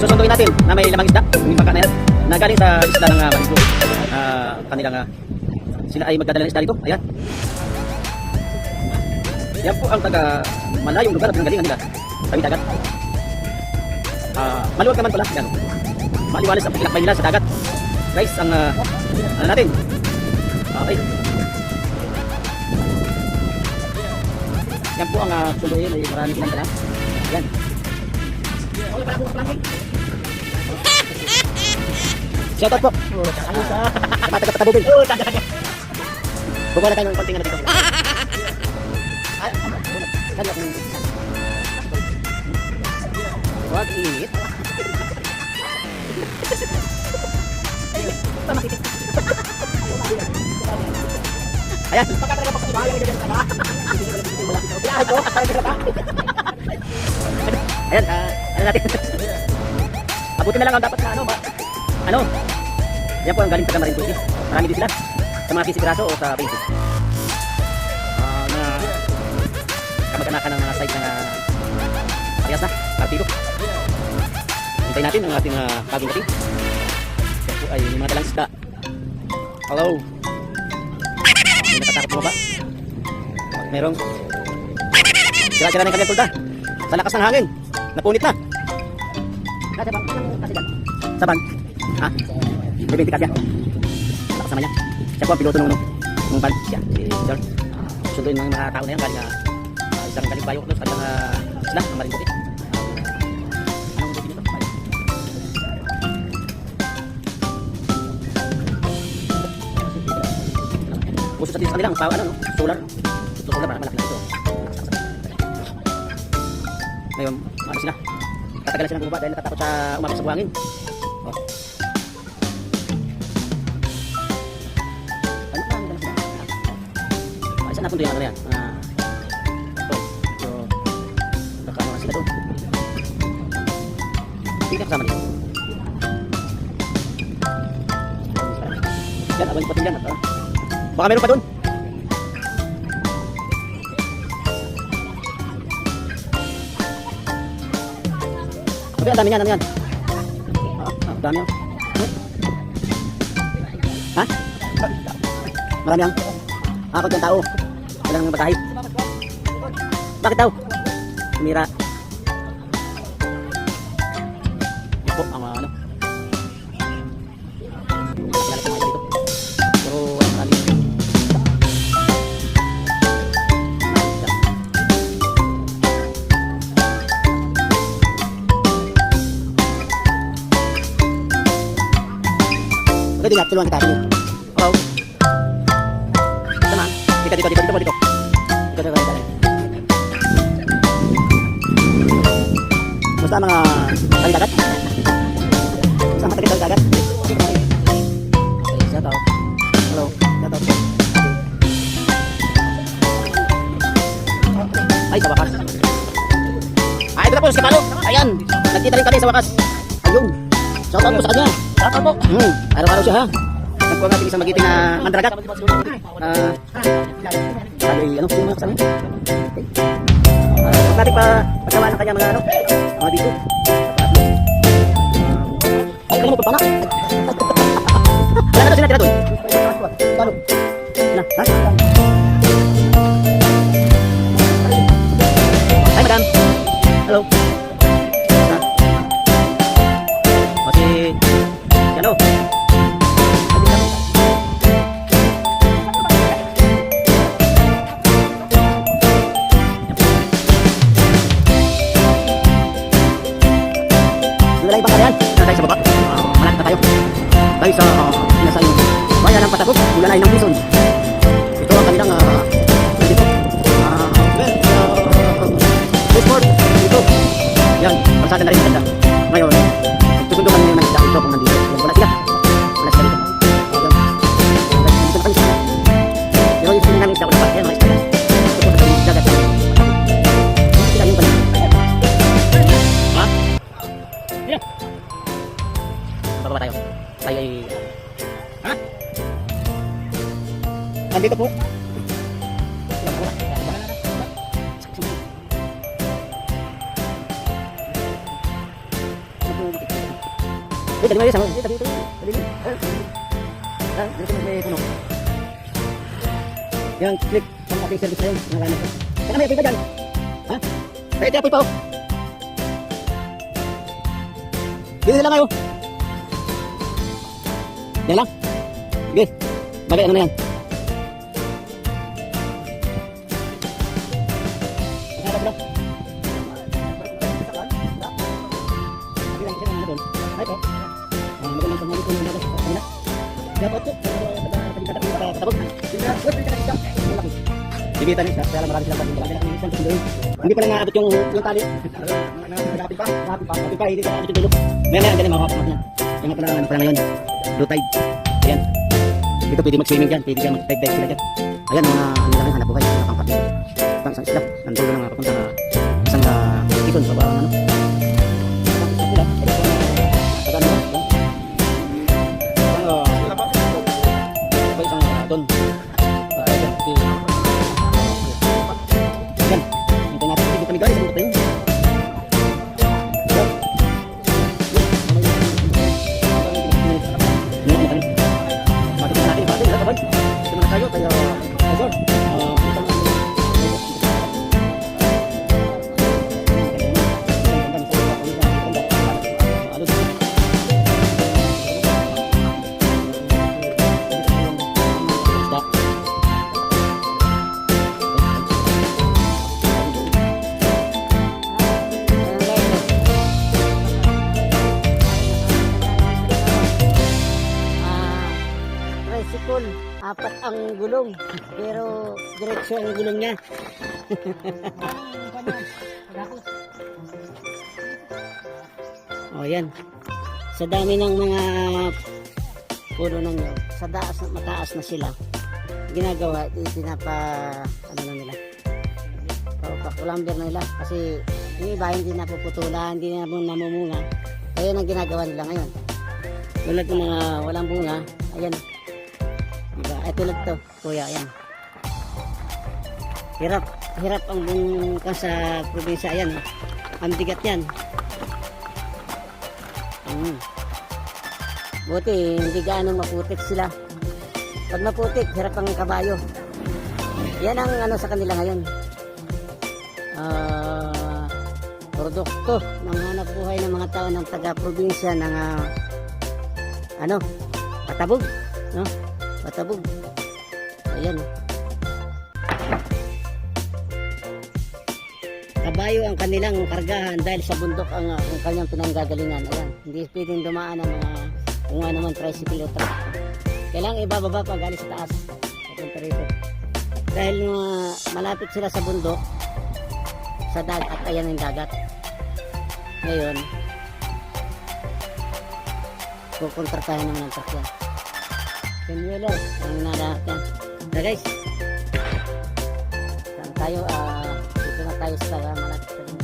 susunduin natin na may lamang isda, yung bangka na yan, galing sa isla ng uh, Marisbo. Ah, kanilang, ah, sila ay magdadala ng isda dito. Ayan. Yan po ang taga malayong lugar at pinanggalingan nila. Tawid dagat. Ah, maluwag naman pala. Yan. Maliwalas ang pinakbay nila sa dagat. Guys, ang ah, ano natin? Okay. Yan po ang uh, sunduin ay marami silang dala. Yan. Shout out po. Sa mga taga-tatabugin. Bukuha na tayo ng konting ano dito. Ay, kanya kung... Huwag init. Ayan. Ayan, ah, ano natin? Abutin na lang ang dapat na ano ba? Ano? Yan po ang galing sa Marin City. Marami din sila. Sa mga kisipiraso o sa 20. Ah, na kamag-anakan ng mga site na parehas na, partido. Hintayin natin ang ating uh, bagong dating. Po ay yung mga dalang isda. Hello. May nakatakot mo ba? Merong sira-sira na yung kanyang tulda. Sa lakas ng hangin. Napunit na. Kasi bang. Sa bang? Ha? May 20 kasya. Lakas naman yan. Siya po ang piloto ng ano, ng van. Siya, si Sir. Sunduin ng mga tao na yan galing uh, isang galing bayo sa kanyang uh, ang. Anong bukit nito? Bayo. Puso sa sa kanila ang pawa, ano, no? solar. Ito solar, malaki na ito. Ngayon, ano sila? Tatagalan silang bumaba dahil natatakot sa umapit sa buhangin. Ah, saan napunto yan? Ah, ito. So, nakano na sila doon. Hindi ka kasama dito. Yan, abang patin yan. At, ah, baka meron pa doon. Okay, ang dami yan, ano yan? Ah, ah, dami yan. Ha? Marami yan? Ah, konti Walang batahay. Bakit daw? Tumira. Yan po, ang ano. Pwede nga, tulungan kita. Hello. Tama. Dito, dito, dito, dito, dito. Basta mga tali dagat. Basta mga tali dagat. Shout out. Hello. Shout out. Ay, sa wakas. Ay, ito na po, si Palo. Ayan. Nagkita rin kami sa wakas. Ayun. Shout out po sa kanya. Shout out po. Hmm. Araw-araw siya ha. Po ang ating isang magiting na mandragat. Ah, sabi, ano, sino mga kasama? Okay. Ah, Huwag natin pa pagkawa ng kanya mga ano, mga dito. Ay, kaya mo pa na. Wala ibang karayan. Na tayo sa baba. Uh, na tayo. Tayo sa uh, nasa yung bayan ng Patagog, Bulanay ng Quezon. Ito ang kanilang uh, dito. Uh, well, uh, export dito. Yan, pasada na rin ang Ha? Nandito po. Eh, mo yun, sama. Eh, dali. Dali, dali. Ah, dali ko may puno. Yung click, ang ating service na yun. Nangalan ko. Kaya may apoy pa dyan. Ha? Kaya ito apoy pa, oh. Dito lang kayo. Yan lang. Bagay, ano na yan? Bibita niya kaya marami silang sunduin. Hindi pa lang naabot yung, yung tali. Nakapit pa. Nakapit pa. Nakapit pa. Hindi pa naabot yung dulo. Maya maya, ganyan makakapamat niya. Yung nga pala, ano pala ngayon. Low tide. Ayan. Dito pwede mag-swimming dyan. Pwede dyan mag-dive dive sila dyan. Ayan, mga ano lang hanap buhay. Mga pangkat. Pang isang isla. Nandun lang papunta na isang uh, ikon sa bawang ano. Doon. Yan. Ito natin. Dito kami guys. Ito tayo. Apat ang gulong. Pero diretso ang gulong niya. oh, yan. Sa dami ng mga puno ng sa daas, mataas na sila, ginagawa, pinapa, ano na nila, pakulamber na nila. Kasi yung iba hindi napuputulan, hindi na namumunga. Kaya ang ginagawa nila ngayon. Tulad ng mga walang bunga, ayan. Diba? Ay tulad to, kuya, ayan. Hirap, hirap ang bungka sa probinsya, ayan. oh. Ang bigat yan. Mm. Buti, hindi gaano maputik sila. Pag maputik, hirap ang kabayo. Yan ang ano sa kanila ngayon. Ah, produkto ng hanap buhay ng mga tao ng taga-probinsya ng ah, ano, patabog, no? Patabog. Ayan. Kabayo ang kanilang kargahan dahil sa bundok ang, ah, ang kanyang pinanggagalingan. Ayan. Hindi pwedeng dumaan ang mga kung ano man tricycle o truck. Kailangan ibababa pa galing sa taas. Papunta rito. Dahil ah, malapit sila sa bundok, sa dagat, ayan ang dagat. Ngayon, kukontratahin naman ng truck yan. Pinwheeler, ang nalahat yan. So guys, saan tayo, ah, dito na tayo sa malapit sa.